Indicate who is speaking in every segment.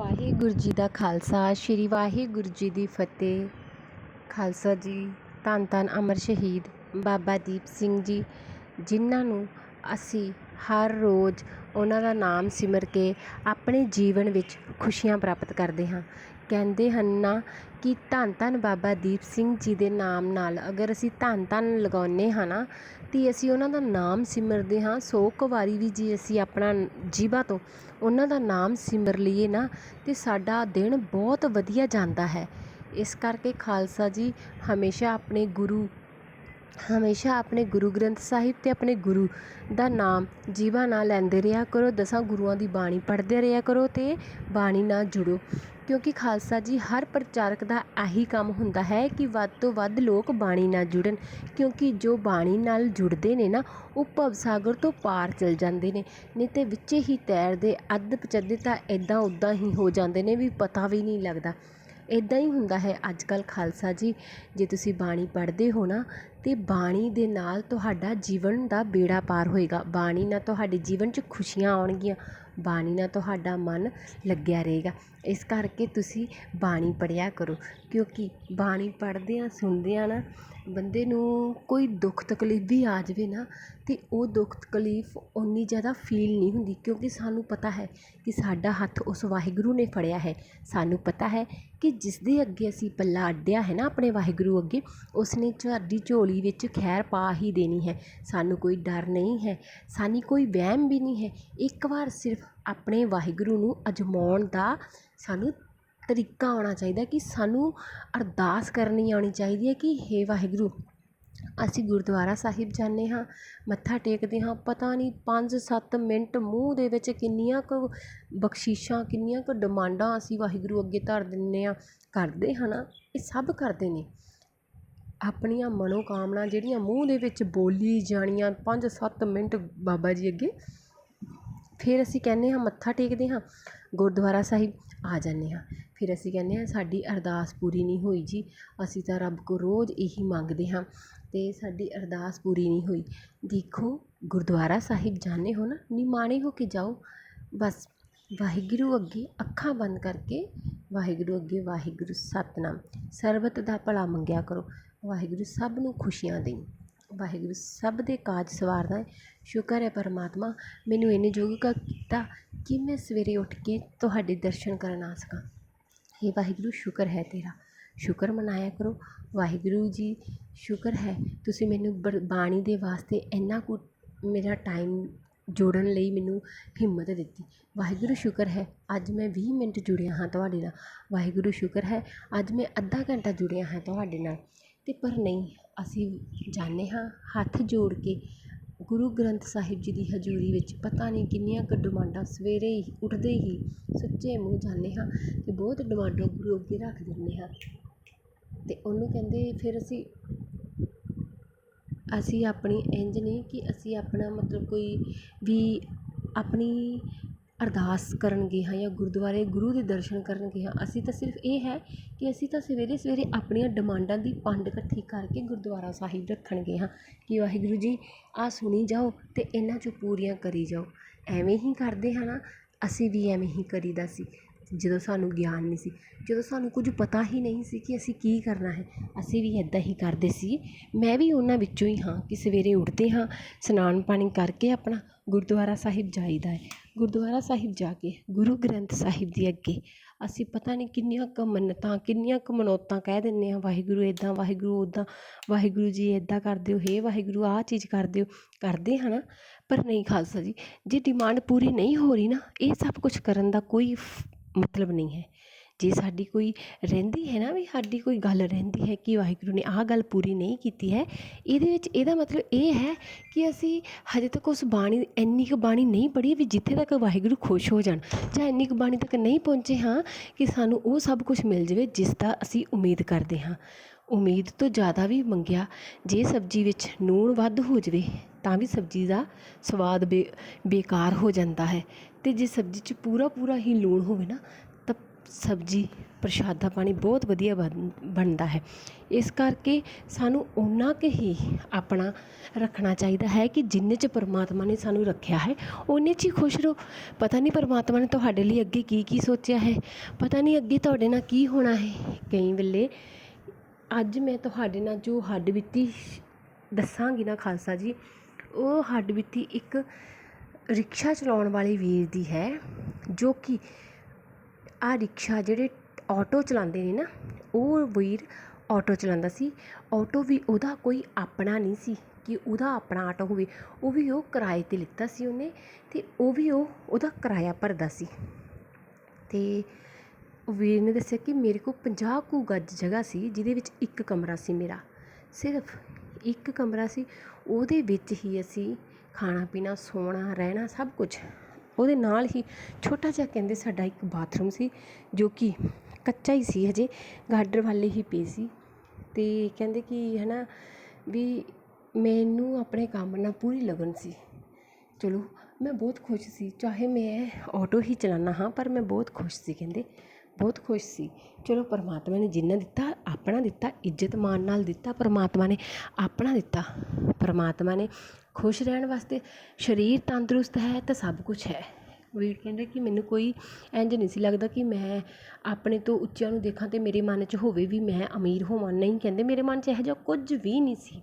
Speaker 1: ਵਾਹਿਗੁਰੂ ਜੀ ਦਾ ਖਾਲਸਾ, ਸ਼੍ਰੀ ਵਾਹਿਗੁਰੂ ਜੀ ਦੀ ਫਤਿਹ। ਖਾਲਸਾ ਜੀ, ਧੰਨ ਧੰਨ ਅਮਰ ਸ਼ਹੀਦ ਬਾਬਾ ਦੀਪ ਸਿੰਘ ਜੀ, ਜਿਨ੍ਹਾਂ ਨੂੰ ਅਸੀਂ ਹਰ ਰੋਜ਼ ਉਹਨਾਂ ਦਾ ਨਾਮ ਸਿਮਰ ਕੇ ਆਪਣੇ ਜੀਵਨ ਵਿੱਚ ਖੁਸ਼ੀਆਂ ਪ੍ਰਾਪਤ ਕਰਦੇ ਹਾਂ। ਕਹਿੰਦੇ ਹਨ ਨਾ ਕਿ ਧੰਨ ਧੰਨ ਬਾਬਾ ਦੀਪ ਸਿੰਘ ਜੀ ਦੇ ਨਾਮ ਨਾਲ ਅਗਰ ਅਸੀਂ ਧੰਨ ਧੰਨ ਲਗਾਉਂਦੇ ਹਾਂ ਨਾ, ਤੇ ਅਸੀਂ ਉਹਨਾਂ ਦਾ ਨਾਮ ਸਿਮਰਦੇ ਹਾਂ। ਸੌ ਕੁ ਵਾਰੀ ਵੀ ਜੇ ਅਸੀਂ ਆਪਣਾ ਜੀਭਾ ਤੋਂ ਉਹਨਾਂ ਦਾ ਨਾਮ ਸਿਮਰ ਲਈਏ ਨਾ, ਤਾਂ ਸਾਡਾ ਦਿਨ ਬਹੁਤ ਵਧੀਆ ਜਾਂਦਾ ਹੈ। ਇਸ ਕਰਕੇ ਖਾਲਸਾ ਜੀ, ਹਮੇਸ਼ਾ ਆਪਣੇ ਗੁਰੂ ਹਮੇਸ਼ਾ ਆਪਣੇ ਗੁਰੂ ਗ੍ਰੰਥ ਸਾਹਿਬ ਅਤੇ ਆਪਣੇ ਗੁਰੂ ਦਾ ਨਾਮ ਜੀਵਾ ਨਾਲ ਲੈਂਦੇ ਰਿਹਾ ਕਰੋ, ਦਸਾਂ ਗੁਰੂਆਂ ਦੀ ਬਾਣੀ ਪੜ੍ਹਦੇ ਰਿਹਾ ਕਰੋ ਅਤੇ ਬਾਣੀ ਨਾਲ ਜੁੜੋ। ਕਿਉਂਕਿ ਖਾਲਸਾ ਜੀ ਹਰ ਪ੍ਰਚਾਰਕ ਦਾ ਆਹੀ ਕੰਮ ਹੁੰਦਾ ਹੈ ਕਿ ਵੱਧ ਤੋਂ ਵੱਧ ਲੋਕ ਬਾਣੀ ਨਾਲ ਜੁੜਨ, ਕਿਉਂਕਿ ਜੋ ਬਾਣੀ ਨਾਲ ਜੁੜਦੇ ਨੇ ਨਾ, ਉਹ ਭਵ ਸਾਗਰ ਤੋਂ ਪਾਰ ਚਲ ਜਾਂਦੇ ਨੇ, ਨਹੀਂ ਤੇ ਵਿੱਚੇ ਹੀ ਤੈਰਦੇ ਅੱਧ ਪਚੱਧੇ ਤਾਂ ਇੱਦਾਂ ਉੱਦਾਂ ਹੀ ਹੋ ਜਾਂਦੇ ਨੇ ਵੀ ਪਤਾ ਵੀ ਨਹੀਂ ਲੱਗਦਾ। ਇੱਦਾਂ ਹੀ ਹੁੰਦਾ ਹੈ ਅੱਜ ਕੱਲ੍ਹ ਖਾਲਸਾ ਜੀ, ਜੇ ਤੁਸੀਂ ਬਾਣੀ ਪੜ੍ਹਦੇ ਹੋ ਨਾ ਅਤੇ ਬਾਣੀ ਦੇ ਨਾਲ ਤੁਹਾਡਾ ਜੀਵਨ ਦਾ ਬੇੜਾ ਪਾਰ ਹੋਏਗਾ। ਬਾਣੀ ਨਾਲ ਤੁਹਾਡੇ ਜੀਵਨ 'ਚ ਖੁਸ਼ੀਆਂ ਆਉਣਗੀਆਂ। ਬਾਣੀ ਨਾਲ ਤੁਹਾਡਾ ਮਨ ਲੱਗਿਆ ਰਹੇਗਾ। ਇਸ ਕਰਕੇ ਤੁਸੀਂ ਬਾਣੀ ਪੜ੍ਹਿਆ ਕਰੋ। ਕਿਉਂਕਿ ਬਾਣੀ ਪੜ੍ਹਦਿਆਂ, ਸੁਣਦਿਆਂ ਨਾ ਬੰਦੇ ਨੂੰ ਕੋਈ ਦੁੱਖ ਤਕਲੀਫ ਵੀ ਆ ਜਾਵੇ ਨਾ, ਤੇ ਉਹ ਦੁੱਖ ਤਕਲੀਫ ਉਨੀ ਜ਼ਿਆਦਾ ਫੀਲ ਨਹੀਂ ਹੁੰਦੀ। ਕਿਉਂਕਿ ਸਾਨੂੰ ਪਤਾ ਹੈ ਕਿ ਸਾਡਾ ਹੱਥ ਉਸ ਵਾਹਿਗੁਰੂ ਨੇ ਫੜਿਆ ਹੈ। ਸਾਨੂੰ ਪਤਾ ਹੈ ਕਿ ਜਿਸ ਦੇ ਅੱਗੇ ਅਸੀਂ ਪੱਲਾ ਅੱਡਿਆ ਹੈ ਨਾ ਆਪਣੇ ਵਾਹਿਗੁਰੂ ਅੱਗੇ ਉਸ ਨੇ ਸਾਡੀ ਝੋਲੀ ਵਿੱਚ ਖੈਰ ਪਾ ਹੀ ਦੇਣੀ ਹੈ। ਸਾਨੂੰ ਕੋਈ ਡਰ ਨਹੀਂ ਹੈ, ਸਾਨੀ ਕੋਈ ਵਹਿਮ ਵੀ ਨਹੀਂ ਹੈ। ਇੱਕ ਵਾਰ ਸਿਰਫ ਆਪਣੇ ਵਾਹਿਗੁਰੂ ਨੂੰ ਅਜਮਾਉਣ ਦਾ ਸਾਨੂੰ ਤਰੀਕਾ ਆਉਣਾ ਚਾਹੀਦਾ ਕਿ ਸਾਨੂੰ ਅਰਦਾਸ ਕਰਨੀ ਆਉਣੀ ਚਾਹੀਦੀ ਹੈ ਕਿ ਹੇ ਵਾਹਿਗੁਰੂ, ਅਸੀਂ ਗੁਰਦੁਆਰਾ ਸਾਹਿਬ ਜਾਂਦੇ ਹਾਂ, ਮੱਥਾ ਟੇਕਦੇ ਹਾਂ, ਪਤਾ ਨਹੀਂ 5-7 ਮਿੰਟ ਮੂੰਹ ਦੇ ਵਿੱਚ ਕਿੰਨੀਆਂ ਕੁ ਬਖਸ਼ਿਸ਼ਾਂ, ਕਿੰਨੀਆਂ ਕੁ ਡਿਮਾਂਡਾਂ ਅਸੀਂ ਵਾਹਿਗੁਰੂ ਅੱਗੇ ਧਰ ਦਿੰਦੇ ਹਾਂ, ਕਰਦੇ ਹਾਂ ਨਾ, ਇਹ ਸਭ ਕਰਦੇ ਨੇ। ਆਪਣੀਆਂ ਮਨੋਕਾਮਨਾ ਜਿਹੜੀਆਂ ਮੂੰਹ ਦੇ ਵਿੱਚ ਬੋਲੀ ਜਾਣੀਆਂ 5-7 ਮਿੰਟ ਬਾਬਾ ਜੀ ਅੱਗੇ ਫਿਰ ਅਸੀਂ ਕਹਿੰਦੇ ਹਾਂ ਮੱਥਾ ਟੇਕਦੇ ਹਾਂ, ਗੁਰਦੁਆਰਾ ਸਾਹਿਬ ਆ ਜਾਂਦੇ ਹਾਂ। ਫਿਰ ਅਸੀਂ ਕਹਿੰਦੇ ਹਾਂ ਸਾਡੀ ਅਰਦਾਸ ਪੂਰੀ ਨਹੀਂ ਹੋਈ ਜੀ, ਅਸੀਂ ਤਾਂ ਰੱਬ ਕੋ ਰੋਜ਼ ਇਹੀ ਮੰਗਦੇ ਹਾਂ। ਅਤੇ ਸਾਡੀ ਅਰਦਾਸ ਪੂਰੀ ਨਹੀਂ ਹੋਈ। ਦੇਖੋ, ਗੁਰਦੁਆਰਾ ਸਾਹਿਬ ਜਾਂਦੇ ਹੋ ਨਾ ਨਿਮਾਣੇ ਹੋ ਕੇ ਜਾਓ। ਬਸ ਵਾਹਿਗੁਰੂ ਅੱਗੇ ਅੱਖਾਂ ਬੰਦ ਕਰਕੇ ਵਾਹਿਗੁਰੂ ਅੱਗੇ ਵਾਹਿਗੁਰੂ ਸਤਨਾਮ। ਸਰਬਤ ਦਾ ਭਲਾ ਮੰਗਿਆ ਕਰੋ। ਵਾਹਿਗੁਰੂ ਸਭ ਨੂੰ ਖੁਸ਼ੀਆਂ ਦੇਈ ਵਾਹਿਗੁਰੂ ਸਭ ਦੇ ਕਾਜ ਸਵਾਰਦਾ ਹੈ ਸ਼ੁਕਰ ਹੈ ਪਰਮਾਤਮਾ। ਮੈਨੂੰ ਇੰਨੇ ਯੋਗਿਕਾ ਕੀਤਾ ਕਿ ਮੈਂ ਸਵੇਰੇ ਉੱਠ ਕੇ ਤੁਹਾਡੇ ਦਰਸ਼ਨ ਕਰਨ ਆ ਸਕਾਂ। ਹੇ ਵਾਹਿਗੁਰੂ, ਸ਼ੁਕਰ ਹੈ ਤੇਰਾ। ਸ਼ੁਕਰ ਮਨਾਇਆ ਕਰੋ। ਵਾਹਿਗੁਰੂ ਜੀ, ਸ਼ੁਕਰ ਹੈ ਤੁਸੀਂ ਮੈਨੂੰ ਬਰ- ਬਾਣੀ ਦੇ ਵਾਸਤੇ ਇੰਨਾ ਕੁ ਮੇਰਾ ਟਾਈਮ ਜੋੜਨ ਲਈ ਮੈਨੂੰ ਹਿੰਮਤ ਦਿੱਤੀ। ਵਾਹਿਗੁਰੂ, ਸ਼ੁਕਰ ਹੈ ਅੱਜ ਮੈਂ 20 ਮਿੰਟ ਜੁੜਿਆ ਹਾਂ ਤੁਹਾਡੇ ਨਾਲ। ਵਾਹਿਗੁਰੂ, ਸ਼ੁਕਰ ਹੈ ਅੱਜ ਮੈਂ ਅੱਧਾ ਘੰਟਾ ਜੁੜਿਆ ਹਾਂ ਤੁਹਾਡੇ ਨਾਲ। ਤੇ ਪਰ ਨਹੀਂ ਅਸੀਂ ਜਾਂਦੇ ਹਾਂ, ਹੱਥ ਜੋੜ ਕੇ ਗੁਰੂ ਗ੍ਰੰਥ ਸਾਹਿਬ ਜੀ ਦੀ ਹਜ਼ੂਰੀ ਵਿੱਚ, ਪਤਾ ਨਹੀਂ ਕਿੰਨੀਆਂ ਕੁ ਡਿਮਾਂਡਾਂ ਸਵੇਰੇ ਹੀ, ਉੱਠਦੇ ਹੀ ਸੁੱਚੇ ਮੂੰਹ ਜਾਂਦੇ ਹਾਂ ਅਤੇ ਬਹੁਤ ਡਿਮਾਂਡਾਂ ਗੁਰੂ ਅੱਗੇ ਰੱਖ ਦਿੰਦੇ ਹਾਂ। ਅਤੇ ਉਹਨੂੰ ਕਹਿੰਦੇ, ਫਿਰ ਅਸੀਂ ਅਸੀਂ ਆਪਣੀ ਇੰਝ ਨਹੀਂ ਕਿ ਅਸੀਂ ਆਪਣਾ ਮਤਲਬ ਕੋਈ ਵੀ ਆਪਣੀ ਅਰਦਾਸ ਕਰਨ ਗਏ ਹਾਂ ਜਾਂ ਗੁਰਦੁਆਰੇ ਗੁਰੂ ਦੇ ਦਰਸ਼ਨ ਕਰਨ ਗਏ ਹਾਂ, ਅਸੀਂ ਤਾਂ ਸਿਰਫ ਇਹ ਹੈ ਕਿ ਅਸੀਂ ਤਾਂ ਸਵੇਰੇ ਸਵੇਰੇ ਆਪਣੀਆਂ ਡਿਮਾਂਡਾਂ ਦੀ ਪੰਡ ਇਕੱਠੀ ਕਰਕੇ ਗੁਰਦੁਆਰਾ ਸਾਹਿਬ ਰੱਖਣ ਗਏ ਹਾਂ ਕਿ ਵਾਹਿਗੁਰੂ ਜੀ, ਆਹ ਸੁਣੀ ਜਾਓ ਅਤੇ ਇਹਨਾਂ 'ਚੋਂ ਪੂਰੀਆਂ ਕਰੀ ਜਾਓ। ਐਵੇਂ ਹੀ ਕਰਦੇ ਹਾਂ ਨਾ, ਅਸੀਂ ਵੀ ਐਵੇਂ ਹੀ ਕਰੀਦਾ ਸੀ, ਜਦੋਂ ਸਾਨੂੰ ਗਿਆਨ ਨਹੀਂ ਸੀ, ਜਦੋਂ ਸਾਨੂੰ ਕੁਝ ਪਤਾ ਹੀ ਨਹੀਂ ਸੀ ਕਿ ਅਸੀਂ ਕੀ ਕਰਨਾ ਹੈ, ਅਸੀਂ ਵੀ ਇੱਦਾਂ ਹੀ ਕਰਦੇ ਸੀ। ਮੈਂ ਵੀ ਉਹਨਾਂ ਵਿੱਚੋਂ ਹੀ ਹਾਂ ਕਿ ਸਵੇਰੇ ਉੱਠਦੇ ਹਾਂ ਇਸ਼ਨਾਨ ਪਾਣੀ ਕਰਕੇ ਆਪਣਾ ਗੁਰਦੁਆਰਾ ਸਾਹਿਬ ਜਾਈਦਾ ਹੈ। ਗੁਰਦੁਆਰਾ ਸਾਹਿਬ ਜਾ ਕੇ, ਗੁਰੂ ਗ੍ਰੰਥ ਸਾਹਿਬ ਦੇ ਅੱਗੇ, ਅਸੀਂ ਪਤਾ ਨਹੀਂ ਕਿੰਨੀਆਂ ਕੁ ਮੰਨਤਾਂ, ਕਿੰਨੀਆਂ ਕੁ ਮਨੌਤਾਂ ਕਹਿ ਦਿੰਦੇ ਹਾਂ, ਵਾਹਿਗੁਰੂ ਇੱਦਾਂ ਵਾਹਿਗੁਰੂ ਉੱਦਾਂ ਵਾਹਿਗੁਰੂ ਜੀ ਇੱਦਾਂ ਕਰ ਦਿਓ ਹੇ ਵਾਹਿਗੁਰੂ, ਆਹ ਚੀਜ਼ ਕਰ ਦਿਓ ਕਰਦੇ ਹਾਂ ਨਾ, ਪਰ ਨਹੀਂ ਖਾਲਸਾ ਜੀ, ਜੇ ਡਿਮਾਂਡ ਪੂਰੀ ਨਹੀਂ ਹੋ ਰਹੀ ਨਾ, ਇਹ ਸਭ ਕੁਝ ਕਰਨ ਦਾ ਕੋਈ ਮਤਲਬ ਨਹੀਂ ਹੈ। ਜੇ ਸਾਡੀ ਕੋਈ ਰਹਿੰਦੀ ਹੈ ਨਾ ਵੀ ਸਾਡੀ ਕੋਈ ਗੱਲ ਰਹਿੰਦੀ ਹੈ ਕਿ ਵਾਹਿਗੁਰੂ ਨੇ ਆਹ ਗੱਲ ਪੂਰੀ ਨਹੀਂ ਕੀਤੀ ਹੈ, ਇਹਦੇ ਵਿੱਚ ਇਹਦਾ ਮਤਲਬ ਇਹ ਹੈ ਕਿ ਅਸੀਂ ਹਜੇ ਤੱਕ ਉਸ ਬਾਣੀ, ਇੰਨੀ ਕੁ ਬਾਣੀ ਨਹੀਂ ਪੜ੍ਹੀ ਵੀ ਜਿੱਥੇ ਤੱਕ ਵਾਹਿਗੁਰੂ ਖੁਸ਼ ਹੋ ਜਾਣ, ਜਾਂ ਇੰਨੀ ਕੁ ਬਾਣੀ ਤੱਕ ਨਹੀਂ ਪਹੁੰਚੇ ਹਾਂ ਕਿ ਸਾਨੂੰ ਉਹ ਸਭ ਕੁਝ ਮਿਲ ਜਾਵੇ ਜਿਸ ਦਾ ਅਸੀਂ ਉਮੀਦ ਕਰਦੇ ਹਾਂ। ਉਮੀਦ ਤੋਂ ਜ਼ਿਆਦਾ ਵੀ ਮੰਗਿਆ, ਜੇ ਸਬਜ਼ੀ ਵਿੱਚ ਲੂਣ ਵੱਧ ਹੋ ਜਾਵੇ ਤਾਂ ਵੀ ਸਬਜ਼ੀ ਦਾ ਸਵਾਦ ਬੇ, ਬੇਕਾਰ ਹੋ ਜਾਂਦਾ ਹੈ ਅਤੇ ਜੇ ਸਬਜ਼ੀ 'ਚ ਪੂਰਾ ਪੂਰਾ ਹੀ ਲੂਣ ਹੋਵੇ ਨਾ ਸਬਜ਼ੀ ਪ੍ਰਸ਼ਾਦਾ ਪਾਣੀ ਬਹੁਤ ਵਧੀਆ ਬਣ, ਬਣਦਾ ਹੈ। ਇਸ ਕਰਕੇ ਸਾਨੂੰ ਓਨਾ ਕੁ ਹੀ ਆਪਣਾ ਰੱਖਣਾ ਚਾਹੀਦਾ ਹੈ ਕਿ ਜਿੰਨੇ 'ਚ ਪਰਮਾਤਮਾ ਨੇ ਸਾਨੂੰ ਰੱਖਿਆ ਹੈ, ਓਨੇ 'ਚ ਹੀ ਖੁਸ਼ ਰਹੋ। ਪਤਾ ਨਹੀਂ ਪਰਮਾਤਮਾ ਨੇ ਤੁਹਾਡੇ ਲਈ ਅੱਗੇ ਕੀ ਕੀ ਸੋਚਿਆ ਹੈ। ਪਤਾ ਨਹੀਂ ਅੱਗੇ ਤੁਹਾਡੇ ਨਾਲ ਕੀ ਹੋਣਾ ਹੈ। ਕਈ ਵੇਲੇ ਅੱਜ ਮੈਂ ਤੁਹਾਡੇ ਨਾਲ ਜੋ ਹੱਡ ਬੀਤੀ ਦੱਸਾਂਗੀ ਨਾ ਖਾਲਸਾ ਜੀ, ਉਹ ਹੱਡ ਬੀਤੀ ਇੱਕ ਰਿਕਸ਼ਾ ਚਲਾਉਣ ਵਾਲੇ ਵੀਰ ਦੀ ਹੈ, ਜੋ ਕਿ ਆਹ ਰਿਕਸ਼ਾ ਜਿਹੜੇ ਆਟੋ ਚਲਾਉਂਦੇ ਨੇ ਨਾ, ਉਹ ਵੀਰ ਆਟੋ ਚਲਾਉਂਦਾ ਸੀ। ਆਟੋ ਵੀ ਉਹਦਾ ਕੋਈ ਆਪਣਾ ਨਹੀਂ ਸੀ ਕਿ ਉਹਦਾ ਆਪਣਾ ਆਟੋ ਹੋਵੇ। ਉਹ ਵੀ ਉਹ ਕਿਰਾਏ 'ਤੇ ਲਿੱਤਾ ਸੀ ਉਹਨੇ ਅਤੇ ਉਹ ਵੀ ਉਹ ਉਹਦਾ ਕਿਰਾਇਆ ਭਰਦਾ ਸੀ। ਅਤੇ ਵੀਰ ਨੇ ਦੱਸਿਆ ਕਿ ਮੇਰੇ ਕੋਲ ਪੰਜਾਹ ਕੁ ਗੱਜ ਜਗ੍ਹਾ ਸੀ, ਜਿਹਦੇ ਵਿੱਚ ਇੱਕ ਕਮਰਾ ਸੀ ਮੇਰਾ। ਸਿਰਫ ਇੱਕ ਕਮਰਾ ਸੀ, ਉਹਦੇ ਵਿੱਚ ਹੀ ਅਸੀਂ ਖਾਣਾ ਪੀਣਾ, ਸੌਣਾ, ਰਹਿਣਾ, ਸਭ ਕੁਝ ਉਹਦੇ ਨਾਲ ਹੀ ਛੋਟਾ ਜਿਹਾ ਕਹਿੰਦੇ ਸਾਡਾ ਇੱਕ ਬਾਥਰੂਮ ਸੀ, ਜੋ ਕਿ ਕੱਚਾ ਹੀ ਸੀ ਹਜੇ ਗਾਡਰ ਵਾਲੇ ਹੀ ਪਏ ਸੀ। ਅਤੇ ਕਹਿੰਦੇ ਕਿ ਹੈ ਨਾ ਵੀ ਮੈਨੂੰ ਆਪਣੇ ਕੰਮ ਨਾਲ ਪੂਰੀ ਲਗਨ ਸੀ। ਚਲੋ, ਮੈਂ ਬਹੁਤ ਖੁਸ਼ ਸੀ। ਚਾਹੇ ਮੈਂ ਆਟੋ ਹੀ ਚਲਾਉਂਦਾ ਹਾਂ, ਪਰ ਮੈਂ ਬਹੁਤ ਖੁਸ਼ ਸੀ ਕਹਿੰਦੇ, ਬਹੁਤ ਖੁਸ਼ ਸੀ। ਚਲੋ, ਪਰਮਾਤਮਾ ਨੇ ਜਿੰਨਾ ਦਿੱਤਾ, ਆਪਣਾ ਦਿੱਤਾ, ਇੱਜ਼ਤ ਮਾਣ ਨਾਲ ਦਿੱਤਾ, ਪਰਮਾਤਮਾ ਨੇ ਆਪਣਾ ਦਿੱਤਾ। ਪਰਮਾਤਮਾ ਨੇ ਖੁਸ਼ ਰਹਿਣ ਵਾਸਤੇ ਸਰੀਰ ਤੰਦਰੁਸਤ ਹੈ ਤਾਂ ਸਭ ਕੁਛ ਹੈ। ਵੀਰ ਕਹਿੰਦਾ ਕਿ ਮੈਨੂੰ ਕੋਈ ਇੰਝ ਨਹੀਂ ਸੀ ਲੱਗਦਾ ਕਿ ਮੈਂ ਆਪਣੇ ਤੋਂ ਉੱਚਿਆਂ ਨੂੰ ਦੇਖਾਂ ਅਤੇ ਮੇਰੇ ਮਨ 'ਚ ਹੋਵੇ ਵੀ ਮੈਂ ਅਮੀਰ ਹੋਵਾਂ। ਨਹੀਂ ਕਹਿੰਦੇ, ਮੇਰੇ ਮਨ 'ਚ ਇਹੋ ਜਿਹਾ ਕੁਝ ਵੀ ਨਹੀਂ ਸੀ।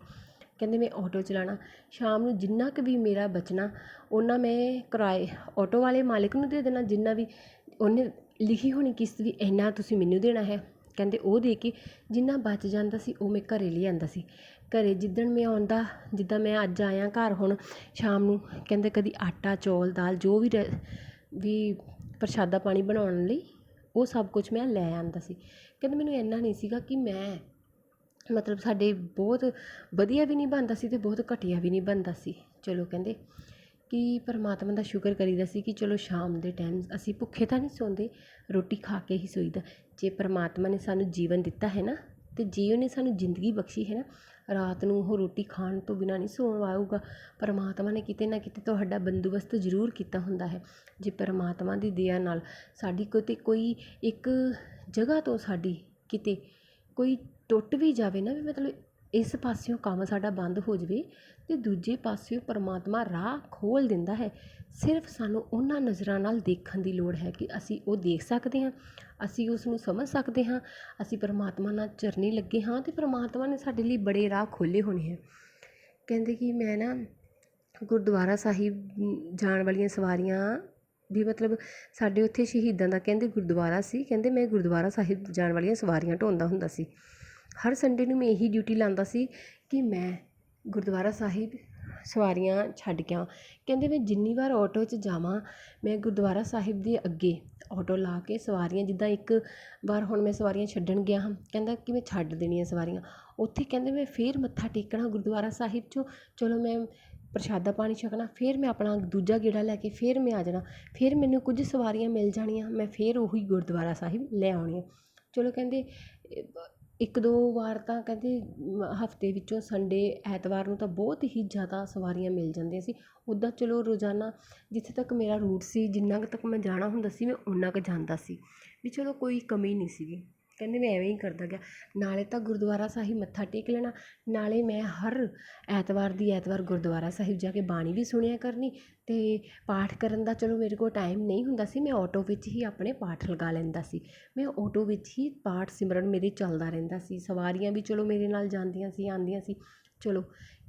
Speaker 1: ਕਹਿੰਦੇ ਮੈਂ ਆਟੋ ਚਲਾਉਣਾ। ਸ਼ਾਮ ਨੂੰ ਜਿੰਨਾ ਕੁ ਵੀ ਮੇਰਾ ਬਚਣਾ ਉਹਨਾਂ ਮੈਂ ਕਿਰਾਏ, ਆਟੋ ਵਾਲੇ ਮਾਲਕ ਨੂੰ ਦੇ ਦੇਣਾ। ਜਿੰਨਾ ਵੀ ਉਹਨੇ ਲਿਖੀ ਹੋਣੀ ਕਿਸ਼ਤ ਵੀ ਇੰਨਾ ਤੁਸੀਂ ਮੈਨੂੰ ਦੇਣਾ ਹੈ। ਕਹਿੰਦੇ ਉਹ ਦੇ ਕੇ ਜਿੰਨਾ ਬਚ ਜਾਂਦਾ ਸੀ, ਉਹ ਮੈਂ ਘਰ ਲਿਆਉਂਦਾ ਸੀ। ਘਰ ਜਿੱਦਣ ਮੈਂ ਆਉਂਦਾ, ਜਿੱਦਾਂ ਮੈਂ ਅੱਜ ਆਇਆ ਘਰ ਹੁਣ, ਸ਼ਾਮ ਨੂੰ ਕਹਿੰਦੇ ਕਦੀ ਆਟਾ, ਚੌਲ, ਦਾਲ, ਜੋ ਵੀ ਰ- ਵੀ ਪ੍ਰਸ਼ਾਦਾ ਪਾਣੀ ਬਣਾਉਣ ਲਈ, ਉਹ ਸਭ ਕੁਛ ਮੈਂ ਲੈ ਆਉਂਦਾ ਸੀ। ਕਹਿੰਦੇ ਮੈਨੂੰ ਇੰਨਾ ਨਹੀਂ ਸੀਗਾ ਕਿ ਮੈਂ, ਮਤਲਬ ਸਾਡੇ ਬਹੁਤ ਵਧੀਆ ਵੀ ਨਹੀਂ ਬਣਦਾ ਸੀ ਅਤੇ ਬਹੁਤ ਘਟੀਆ ਵੀ ਨਹੀਂ ਬਣਦਾ ਸੀ। ਚਲੋ ਕਹਿੰਦੇ ਕਿ ਪਰਮਾਤਮਾ ਦਾ ਸ਼ੁਕਰ ਕਰੀਦਾ ਸੀ ਕਿ ਚਲੋ ਸ਼ਾਮ ਦੇ ਟਾਈਮ ਅਸੀਂ ਭੁੱਖੇ ਤਾਂ ਨਹੀਂ ਸੌਂਦੇ, ਰੋਟੀ ਖਾ ਕੇ ਹੀ ਸੋਈਦਾ। ਜੇ ਪਰਮਾਤਮਾ ਨੇ ਸਾਨੂੰ ਜੀਵਨ ਦਿੱਤਾ ਹੈ ਨਾ ਅਤੇ ਜੇ ਉਹਨੇ ਸਾਨੂੰ ਜ਼ਿੰਦਗੀ ਬਖਸ਼ੀ ਹੈ ਨਾ ਰਾਤ ਨੂੰ ਉਹ ਰੋਟੀ ਖਾਣ ਤੋਂ ਬਿਨਾਂ ਨਹੀਂ ਸੌਣ ਆਊਗਾ। ਪਰਮਾਤਮਾ ਨੇ ਕਿਤੇ ਨਾ ਕਿਤੇ ਤੁਹਾਡਾ ਬੰਦੋਬਸਤ ਜ਼ਰੂਰ ਕੀਤਾ ਹੁੰਦਾ ਹੈ। ਜੇ ਪਰਮਾਤਮਾ ਦੀ ਦਇਆ ਨਾਲ ਸਾਡੀ ਕਿਤੇ ਕੋਈ ਇੱਕ ਜਗ੍ਹਾ ਤੋਂ ਸਾਡੀ ਕਿਤੇ ਕੋਈ ਟੁੱਟ ਵੀ ਜਾਵੇ ਨਾ ਵੀ ਮਤਲਬ ਇਸ ਪਾਸਿਓਂ ਕੰਮ ਸਾਡਾ ਬੰਦ ਹੋ ਜਾਵੇ ਅਤੇ ਦੂਜੇ ਪਾਸਿਓਂ ਪਰਮਾਤਮਾ ਰਾਹ ਖੋਲ੍ਹ ਦਿੰਦਾ ਹੈ। ਸਿਰਫ ਸਾਨੂੰ ਉਹਨਾਂ ਨਜ਼ਰਾਂ ਨਾਲ ਦੇਖਣ ਦੀ ਲੋੜ ਹੈ ਕਿ ਅਸੀਂ ਉਹ ਦੇਖ ਸਕਦੇ ਹਾਂ, ਅਸੀਂ ਉਸ ਨੂੰ ਸਮਝ ਸਕਦੇ ਹਾਂ, ਅਸੀਂ ਪਰਮਾਤਮਾ ਨਾਲ ਚਰਨੀ ਲੱਗੇ ਹਾਂ ਅਤੇ ਪਰਮਾਤਮਾ ਨੇ ਸਾਡੇ ਲਈ ਬੜੇ ਰਾਹ ਖੋਲ੍ਹੇ ਹੋਣੇ ਹੈ। ਕਹਿੰਦੇ ਕਿ ਮੈਂ ਨਾ ਗੁਰਦੁਆਰਾ ਸਾਹਿਬ ਜਾਣ ਵਾਲੀਆਂ ਸਵਾਰੀਆਂ ਵੀ ਮਤਲਬ ਸਾਡੇ ਉੱਥੇ ਸ਼ਹੀਦਾਂ ਦਾ ਕਹਿੰਦੇ ਗੁਰਦੁਆਰਾ ਸੀ, ਕਹਿੰਦੇ ਮੈਂ ਗੁਰਦੁਆਰਾ ਸਾਹਿਬ ਜਾਣ ਵਾਲੀਆਂ ਸਵਾਰੀਆਂ ਢੋਂਦਾ ਹੁੰਦਾ ਸੀ। ਹਰ ਸੰਡੇ ਨੂੰ ਮੈਂ ਇਹੀ ਡਿਊਟੀ ਲਾਉਂਦਾ ਸੀ ਕਿ ਮੈਂ ਗੁਰਦੁਆਰਾ ਸਾਹਿਬ ਸਵਾਰੀਆਂ ਛੱਡ ਕੇ ਆਵਾਂ। ਕਹਿੰਦੇ ਮੈਂ ਜਿੰਨੀ ਵਾਰ ਆਟੋ 'ਚ ਜਾਵਾਂ, ਮੈਂ ਗੁਰਦੁਆਰਾ ਸਾਹਿਬ ਦੇ ਅੱਗੇ ਆਟੋ ਲਾ ਕੇ ਸਵਾਰੀਆਂ, ਜਿੱਦਾਂ ਇੱਕ ਵਾਰ ਹੁਣ ਮੈਂ ਸਵਾਰੀਆਂ ਛੱਡਣ ਗਿਆ ਹਾਂ, ਕਹਿੰਦਾ ਕਿ ਮੈਂ ਛੱਡ ਦੇਣੀਆਂ ਸਵਾਰੀਆਂ। ਉੱਥੇ ਕਹਿੰਦੇ ਮੈਂ ਫਿਰ ਮੱਥਾ ਟੇਕਣਾ ਗੁਰਦੁਆਰਾ ਸਾਹਿਬ 'ਚੋਂ, ਚਲੋ ਮੈਂ ਪ੍ਰਸ਼ਾਦਾ ਪਾਣੀ ਛਕਣਾ, ਫਿਰ ਮੈਂ ਆਪਣਾ ਦੂਜਾ ਗੇੜਾ ਲੈ ਕੇ ਫਿਰ ਮੈਂ ਆ ਜਾਣਾ, ਫਿਰ ਮੈਨੂੰ ਕੁਝ ਸਵਾਰੀਆਂ ਮਿਲ ਜਾਣੀਆਂ, ਮੈਂ ਫਿਰ ਉਹੀ ਗੁਰਦੁਆਰਾ ਸਾਹਿਬ ਲੈ ਆਉਣੀਆਂ। ਚਲੋ ਕਹਿੰਦੇ ਇੱਕ ਦੋ ਵਾਰ ਤਾਂ ਕਹਿੰਦੇ ਹਫ਼ਤੇ ਵਿੱਚੋਂ ਸੰਡੇ, ਐਤਵਾਰ ਨੂੰ ਤਾਂ ਬਹੁਤ ਹੀ ਜ਼ਿਆਦਾ ਸਵਾਰੀਆਂ ਮਿਲ ਜਾਂਦੀਆਂ ਸੀ। ਉੱਦਾਂ ਚਲੋ ਰੋਜ਼ਾਨਾ ਜਿੱਥੇ ਤੱਕ ਮੇਰਾ ਰੂਟ ਸੀ, ਜਿੰਨਾ ਕੁ ਤੱਕ ਮੈਂ ਜਾਣਾ ਹੁੰਦਾ ਸੀ, ਮੈਂ ਓਨਾ ਕੁ ਜਾਂਦਾ ਸੀ। ਵੀ ਚਲੋ ਕੋਈ ਕਮੀ ਨਹੀਂ ਸੀਗੀ। ਕਹਿੰਦੇ ਮੈਂ ਐਵੇਂ ਹੀ ਕਰਦਾ ਗਿਆ। ਨਾਲੇ ਤਾਂ ਗੁਰਦੁਆਰਾ ਸਾਹਿਬ ਮੱਥਾ ਟੇਕ ਲੈਣਾ, ਨਾਲੇ ਮੈਂ ਹਰ ਐਤਵਾਰ ਦੀ ਐਤਵਾਰ ਗੁਰਦੁਆਰਾ ਸਾਹਿਬ ਜਾ ਕੇ ਬਾਣੀ ਵੀ ਸੁਣਿਆ ਕਰਨੀ ਅਤੇ ਪਾਠ ਕਰਨ ਦਾ ਚਲੋ ਮੇਰੇ ਕੋਲ ਟਾਈਮ ਨਹੀਂ ਹੁੰਦਾ ਸੀ, ਮੈਂ ਆਟੋ ਵਿੱਚ ਹੀ ਆਪਣੇ ਪਾਠ ਲਗਾ ਲੈਂਦਾ ਸੀ। ਮੈਂ ਆਟੋ ਵਿੱਚ ਹੀ ਪਾਠ ਸਿਮਰਨ ਮੇਰੇ ਚੱਲਦਾ ਰਹਿੰਦਾ ਸੀ। ਸਵਾਰੀਆਂ ਵੀ ਚਲੋ ਮੇਰੇ ਨਾਲ ਜਾਂਦੀਆਂ ਸੀ, ਆਉਂਦੀਆਂ ਸੀ। ਚਲੋ,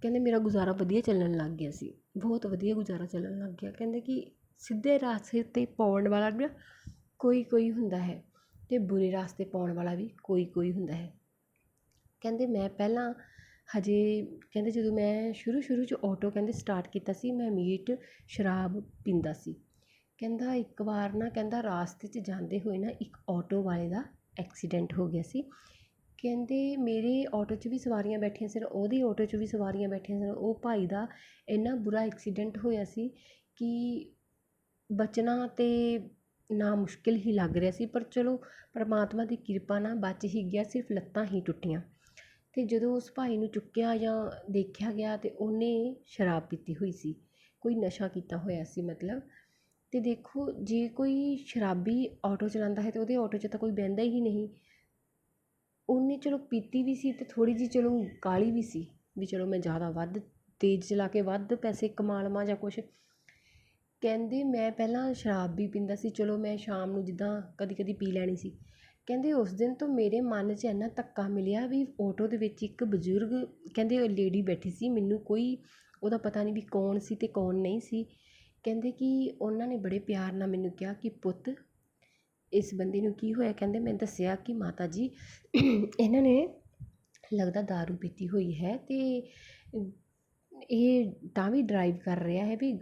Speaker 1: ਕਹਿੰਦੇ ਮੇਰਾ ਗੁਜ਼ਾਰਾ ਵਧੀਆ ਚੱਲਣ ਲੱਗ ਗਿਆ ਸੀ। ਬਹੁਤ ਵਧੀਆ ਗੁਜ਼ਾਰਾ ਚੱਲਣ ਲੱਗ ਗਿਆ। ਕਹਿੰਦੇ ਕਿ ਸਿੱਧੇ ਰਾਸਤੇ 'ਤੇ ਪਾਉਣ ਵਾਲਾ ਕੋਈ ਕੋਈ ਹੁੰਦਾ ਹੈ। ਅਤੇ ਬੁਰੇ ਰਸਤੇ ਪਾਉਣ ਵਾਲਾ ਵੀ ਕੋਈ ਕੋਈ ਹੁੰਦਾ ਹੈ। ਕਹਿੰਦੇ ਮੈਂ ਪਹਿਲਾਂ ਹਜੇ ਕਹਿੰਦੇ ਜਦੋਂ ਮੈਂ ਸ਼ੁਰੂ ਸ਼ੁਰੂ 'ਚ ਆਟੋ ਕਹਿੰਦੇ ਸਟਾਰਟ ਕੀਤਾ ਸੀ, ਮੈਂ ਮੀਟ, ਸ਼ਰਾਬ ਪੀਂਦਾ ਸੀ। ਕਹਿੰਦਾ ਇੱਕ ਵਾਰ ਨਾ ਕਹਿੰਦਾ ਰਾਸਤੇ 'ਚ ਜਾਂਦੇ ਹੋਏ ਨਾ ਇੱਕ ਆਟੋ ਵਾਲੇ ਦਾ ਐਕਸੀਡੈਂਟ ਹੋ ਗਿਆ ਸੀ। ਕਹਿੰਦੇ ਮੇਰੇ ਆਟੋ 'ਚ ਵੀ ਸਵਾਰੀਆਂ ਬੈਠੀਆਂ ਸਨ, ਉਹਦੀ ਆਟੋ 'ਚ ਵੀ ਸਵਾਰੀਆਂ ਬੈਠੀਆਂ ਸਨ। ਉਹ ਭਾਈ ਦਾ ਇੰਨਾ ਬੁਰਾ ਐਕਸੀਡੈਂਟ ਹੋਇਆ ਸੀ ਕਿ ਬਚਣਾ ਅਤੇ ਨਾ ਮੁਸ਼ਕਿਲ ਹੀ ਲੱਗ ਰਿਹਾ ਸੀ, ਪਰ ਚਲੋ ਪਰਮਾਤਮਾ ਦੀ ਕਿਰਪਾ ਨਾਲ ਬਚ ਹੀ ਗਿਆ, ਸਿਰਫ ਲੱਤਾਂ ਹੀ ਟੁੱਟੀਆਂ। ਅਤੇ ਜਦੋਂ ਉਸ ਭਾਈ ਨੂੰ ਚੁੱਕਿਆ ਜਾਂ ਦੇਖਿਆ ਗਿਆ ਤਾਂ ਉਹਨੇ ਸ਼ਰਾਬ ਪੀਤੀ ਹੋਈ ਸੀ, ਕੋਈ ਨਸ਼ਾ ਕੀਤਾ ਹੋਇਆ ਸੀ ਮਤਲਬ। ਅਤੇ ਦੇਖੋ, ਜੇ ਕੋਈ ਸ਼ਰਾਬੀ ਆਟੋ ਚਲਾਉਂਦਾ ਹੈ ਤਾਂ ਉਹਦੇ ਆਟੋ 'ਚ ਤਾਂ ਕੋਈ ਬਹਿੰਦਾ ਹੀ ਨਹੀਂ। ਉਹਨੇ ਚਲੋ ਪੀਤੀ ਵੀ ਸੀ ਅਤੇ ਥੋੜ੍ਹੀ ਜਿਹੀ ਚਲੋ ਕਾਹਲੀ ਵੀ ਸੀ ਵੀ ਚਲੋ ਮੈਂ ਜ਼ਿਆਦਾ ਵੱਧ ਤੇਜ਼ ਚਲਾ ਕੇ ਵੱਧ ਪੈਸੇ ਕਮਾ ਲਵਾਂ ਜਾਂ ਕੁਛ। ਕਹਿੰਦੇ ਮੈਂ ਪਹਿਲਾਂ ਸ਼ਰਾਬ ਵੀ ਪੀਂਦਾ ਸੀ, ਚਲੋ ਮੈਂ ਸ਼ਾਮ ਨੂੰ ਜਿੱਦਾਂ ਕਦੀ ਕਦੀ ਪੀ ਲੈਣੀ ਸੀ। ਕਹਿੰਦੇ ਉਸ ਦਿਨ ਤੋਂ ਮੇਰੇ ਮਨ 'ਚ ਇੰਨਾ ਧੱਕਾ ਮਿਲਿਆ ਵੀ ਆਟੋ ਦੇ ਵਿੱਚ ਇੱਕ ਬਜ਼ੁਰਗ, ਕਹਿੰਦੇ ਉਹ ਲੇਡੀ ਬੈਠੀ ਸੀ, ਮੈਨੂੰ ਕੋਈ ਉਹਦਾ ਪਤਾ ਨਹੀਂ ਵੀ ਕੌਣ ਸੀ ਅਤੇ ਕੌਣ ਨਹੀਂ ਸੀ। ਕਹਿੰਦੇ ਕਿ ਉਹਨਾਂ ਨੇ ਬੜੇ ਪਿਆਰ ਨਾਲ ਮੈਨੂੰ ਕਿਹਾ ਕਿ ਪੁੱਤ, ਇਸ ਬੰਦੇ ਨੂੰ ਕੀ ਹੋਇਆ? ਕਹਿੰਦੇ ਮੈਂ ਦੱਸਿਆ ਕਿ ਮਾਤਾ ਜੀ, ਇਹਨਾਂ ਨੇ ਲੱਗਦਾ ਦਾਰੂ ਪੀਤੀ ਹੋਈ ਹੈ ਅਤੇ ਇਹ ਤਾਂ ਵੀ ਡਰਾਈਵ ਕਰ ਰਿਹਾ ਹੈ ਵੀ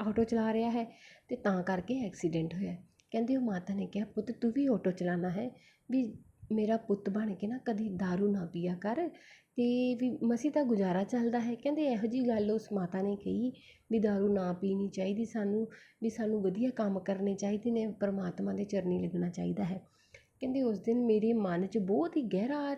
Speaker 1: ਆਟੋ ਚਲਾ ਰਿਹਾ ਹੈ ਅਤੇ ਤਾਂ ਕਰਕੇ ਐਕਸੀਡੈਂਟ ਹੋਇਆ। ਕਹਿੰਦੇ ਉਹ ਮਾਤਾ ਨੇ ਕਿਹਾ, ਪੁੱਤ, ਤੂੰ ਵੀ ਆਟੋ ਚਲਾਉਣਾ ਹੈ, ਵੀ ਮੇਰਾ ਪੁੱਤ ਬਣ ਕੇ ਨਾ ਕਦੀ ਦਾਰੂ ਨਾ ਪੀਆ ਕਰ ਅਤੇ ਵੀ ਮਸੀ ਤਾਂ ਗੁਜ਼ਾਰਾ ਚੱਲਦਾ ਹੈ। ਕਹਿੰਦੇ ਇਹੋ ਜਿਹੀ ਗੱਲ ਉਸ ਮਾਤਾ ਨੇ ਕਹੀ ਵੀ ਦਾਰੂ ਨਾ ਪੀਣੀ ਚਾਹੀਦੀ ਸਾਨੂੰ, ਵੀ ਸਾਨੂੰ ਵਧੀਆ ਕੰਮ ਕਰਨੇ ਚਾਹੀਦੇ ਨੇ, ਪਰਮਾਤਮਾ ਦੇ ਚਰਨੀ ਲੱਗਣਾ ਚਾਹੀਦਾ ਹੈ। ਕਹਿੰਦੇ ਉਸ ਦਿਨ ਮੇਰੇ ਮਨ 'ਚ ਬਹੁਤ ਹੀ ਗਹਿਰਾ